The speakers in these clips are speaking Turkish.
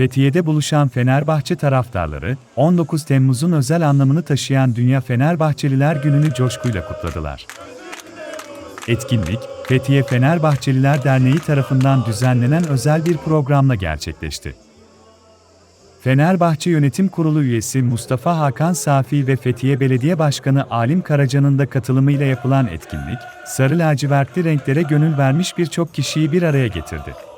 Fethiye'de buluşan Fenerbahçe taraftarları, 19 Temmuz'un özel anlamını taşıyan Dünya Fenerbahçeliler Günü'nü coşkuyla kutladılar. Etkinlik, Fethiye Fenerbahçeliler Derneği tarafından düzenlenen özel bir programla gerçekleşti. Fenerbahçe Yönetim Kurulu üyesi Mustafa Hakan Safi ve Fethiye Belediye Başkanı Alim Karaca'nın da katılımıyla yapılan etkinlik, sarı lacivertli renklere gönül vermiş birçok kişiyi bir araya getirdi.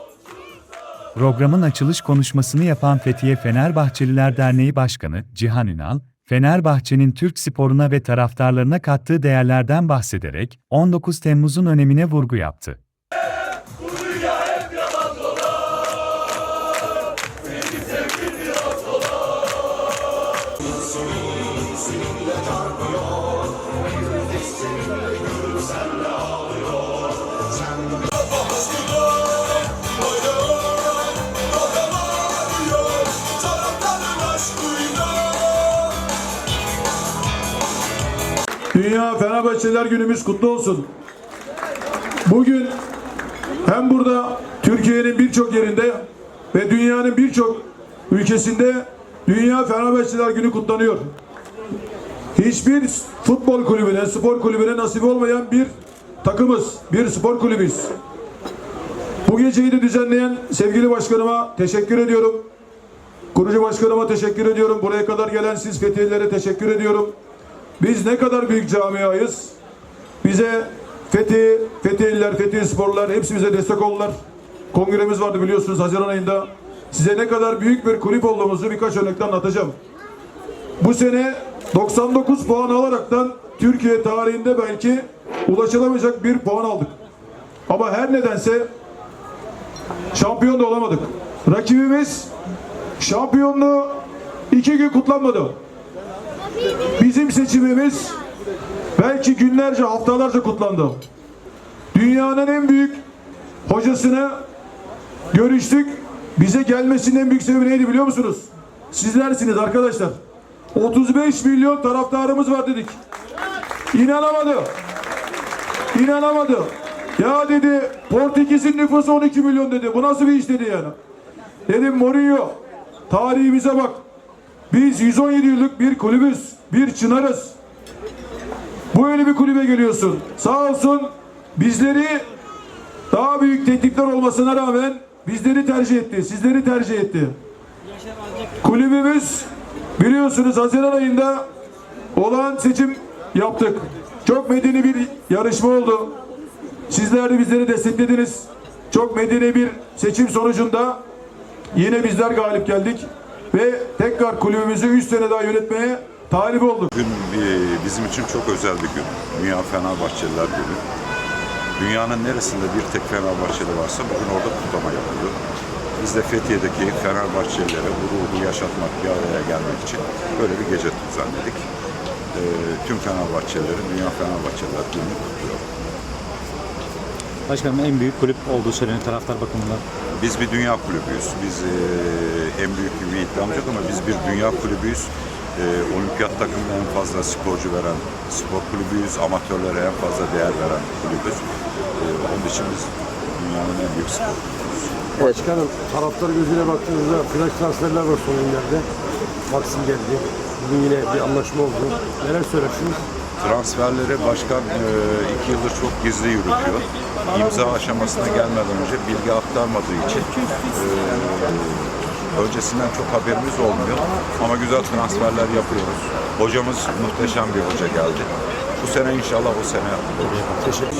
Programın açılış konuşmasını yapan Fethiye Fenerbahçeliler Derneği Başkanı Cihan Ünal, Fenerbahçe'nin Türk sporuna ve taraftarlarına kattığı değerlerden bahsederek 19 Temmuz'un önemine vurgu yaptı. Dünya Fenerbahçeliler Günümüz kutlu olsun. Bugün hem burada Türkiye'nin birçok yerinde ve dünyanın birçok ülkesinde Dünya Fenerbahçeliler Günü kutlanıyor. Hiçbir futbol kulübüne, spor kulübüne nasip olmayan bir takımız, bir spor kulübüyüz. Bu geceyi de düzenleyen sevgili başkanıma teşekkür ediyorum. Kurucu başkanıma teşekkür ediyorum. Buraya kadar gelen siz Fethiyelilere teşekkür ediyorum. Biz ne kadar büyük camiayız. Bize Fethi, Fethiyeliler, Fethiye Sporlar hepsi bize destek oldular. Kongremiz vardı biliyorsunuz Haziran ayında. Size ne kadar büyük bir kulüp olduğumuzu birkaç örnekle anlatacağım. Bu sene 99 puan alaraktan Türkiye tarihinde belki ulaşılamayacak bir puan aldık. Ama her nedense şampiyon da olamadık. Rakibimiz şampiyonluğu iki gün kutlanmadı. Seçimimiz belki günlerce, haftalarca kutlandı. Dünyanın en büyük hocasını görüştük. Bize gelmesinin en büyük sebebi neydi biliyor musunuz? Sizlersiniz arkadaşlar. 35 milyon taraftarımız var dedik. İnanamadı. İnanamadı. Ya dedi Portekiz'in nüfusu 12 milyon dedi. Bu nasıl bir iş dedi yani. Dedim Mourinho tarihimize bak. Biz 117 yıllık bir kulübüz, bir çınarız. Böyle bir kulübe geliyorsun. Sağ olsun bizleri daha büyük teklifler olmasına rağmen bizleri tercih etti, sizleri tercih etti. Kulübümüz biliyorsunuz Haziran ayında olan seçim yaptık. Çok medeni bir yarışma oldu. Sizler de bizleri desteklediniz. Çok medeni bir seçim sonucunda yine bizler galip geldik ve tekrar kulübümüzü 3 sene daha yönetmeye talip olduk. Bugün e, bizim için çok özel bir gün. Dünya Fenerbahçeliler Günü. Dünyanın neresinde bir tek Fenerbahçeli varsa bugün orada kutlama yapılıyor. Biz de Fethiye'deki Fenerbahçelilere bu ruhu yaşatmak, bir araya gelmek için böyle bir gece düzenledik. E, tüm Fenerbahçelilerin Dünya Fenerbahçeliler Günü'nü kutluyorum. Başkanım en büyük kulüp olduğu söyleniyor taraftar bakımından. Biz bir dünya kulübüyüz. Biz e, en büyük bir iddiamız yok ama biz bir dünya kulübüyüz. E, olimpiyat takımına en fazla sporcu veren spor kulübüyüz. Amatörlere en fazla değer veren kulübüz. E, onun için biz dünyanın en büyük spor kulübüyüz. Başkanım taraftar gözüyle baktığınızda flash transferler var son günlerde. Maxim geldi. Bugün yine bir anlaşma oldu. Neler söylersiniz? Transferleri başkan e, iki yıldır çok gizli yürütüyor. İmza aşamasına gelmeden önce bilgi aktarmadığı için e, Öncesinden çok haberimiz olmuyor ama güzel transferler yapıyoruz. Hocamız muhteşem bir hoca geldi. Bu sene inşallah o sene olur. Teşekkür.